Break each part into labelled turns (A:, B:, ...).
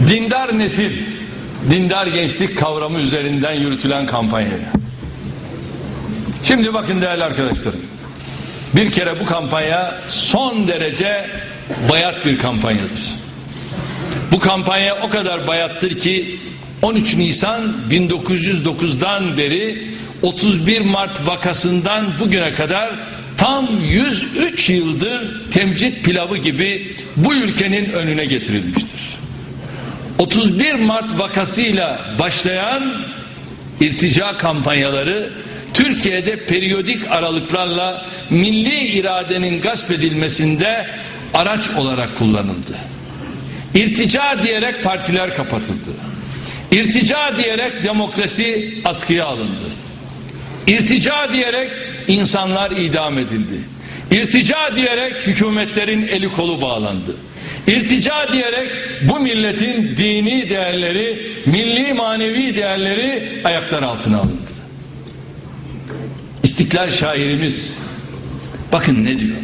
A: Dindar nesil, dindar gençlik kavramı üzerinden yürütülen kampanyaya. Şimdi bakın değerli arkadaşlarım. Bir kere bu kampanya son derece bayat bir kampanyadır. Bu kampanya o kadar bayattır ki 13 Nisan 1909'dan beri 31 Mart vakasından bugüne kadar tam 103 yıldır temcit pilavı gibi bu ülkenin önüne getirilmiştir. 31 Mart vakasıyla başlayan irtica kampanyaları Türkiye'de periyodik aralıklarla milli iradenin gasp edilmesinde araç olarak kullanıldı. İrtica diyerek partiler kapatıldı. İrtica diyerek demokrasi askıya alındı. İrtica diyerek insanlar idam edildi. İrtica diyerek hükümetlerin eli kolu bağlandı. İrtica diyerek bu milletin dini değerleri, milli manevi değerleri ayaklar altına alındı. İstiklal şairimiz bakın ne diyor.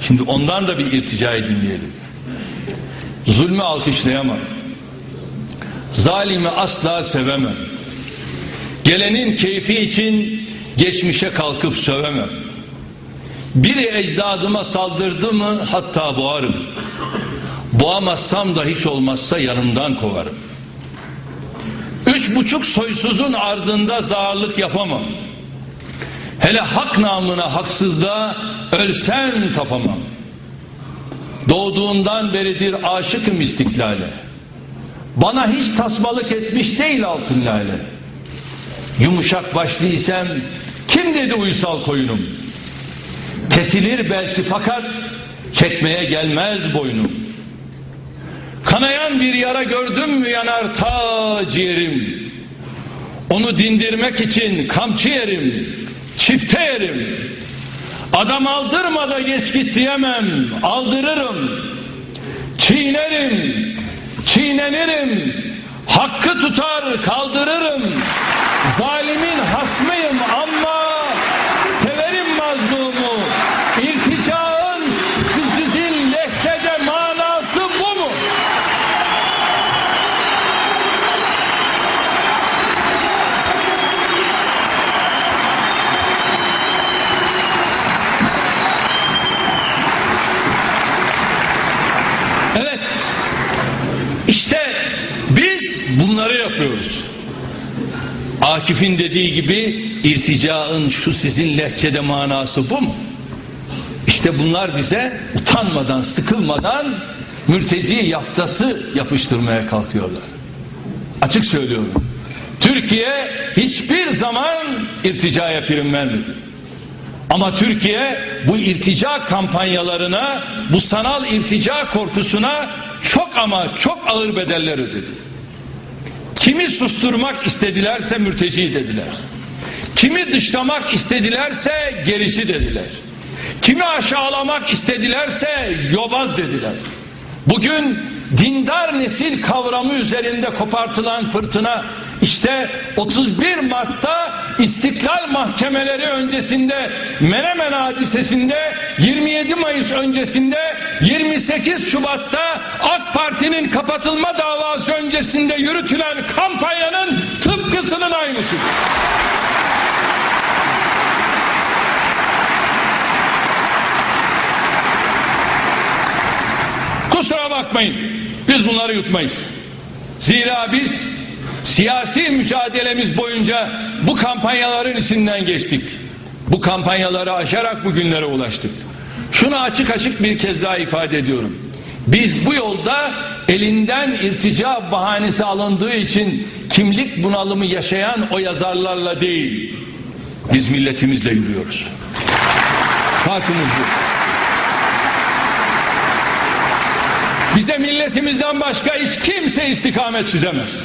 A: Şimdi ondan da bir irticayı dinleyelim. Zulmü alkışlayamam. Zalimi asla sevemem. Gelenin keyfi için geçmişe kalkıp sövemem. Biri ecdadıma saldırdı mı hatta boğarım. Boğamazsam da hiç olmazsa yanımdan kovarım. Üç buçuk soysuzun ardında zağırlık yapamam. Hele hak namına haksızlığa ölsem tapamam. Doğduğundan beridir aşıkım istiklale. Bana hiç tasmalık etmiş değil altın lale. Yumuşak başlıysam kim dedi uysal koyunum? Kesilir belki fakat çekmeye gelmez boynum. Kanayan bir yara gördüm mü yanar ta ciğerim. Onu dindirmek için kamçı yerim, çifte yerim. Adam aldırma da geç git diyemem, aldırırım. Çiğnerim, çiğnenirim, hakkı tutar kaldırırım. Zalimin hasmıyım ama severim mazlumu. İrticağın sizin lehçede manası bu mu? Evet. İşte biz bunları yapıyoruz. Akif'in dediği gibi irticaın şu sizin lehçede manası bu mu? İşte bunlar bize utanmadan, sıkılmadan mürteci yaftası yapıştırmaya kalkıyorlar. Açık söylüyorum. Türkiye hiçbir zaman irticaya prim vermedi. Ama Türkiye bu irtica kampanyalarına, bu sanal irtica korkusuna çok ama çok ağır bedeller ödedi. Kimi susturmak istedilerse mürteci dediler. Kimi dışlamak istedilerse gerisi dediler. Kimi aşağılamak istedilerse yobaz dediler. Bugün dindar nesil kavramı üzerinde kopartılan fırtına işte 31 Mart'ta İstiklal Mahkemeleri öncesinde Menemen hadisesinde 27 Mayıs öncesinde 28 Şubat'ta AK Parti'nin kapatılma davası öncesinde yürütülen kampanyanın tıpkısının aynısıdır. Kusura bakmayın. Biz bunları yutmayız. Zira biz siyasi mücadelemiz boyunca bu kampanyaların içinden geçtik. Bu kampanyaları aşarak bugünlere ulaştık. Şunu açık açık bir kez daha ifade ediyorum. Biz bu yolda elinden irtica bahanesi alındığı için kimlik bunalımı yaşayan o yazarlarla değil, biz milletimizle yürüyoruz. Farkımız bu. Bize milletimizden başka hiç kimse istikamet çizemez.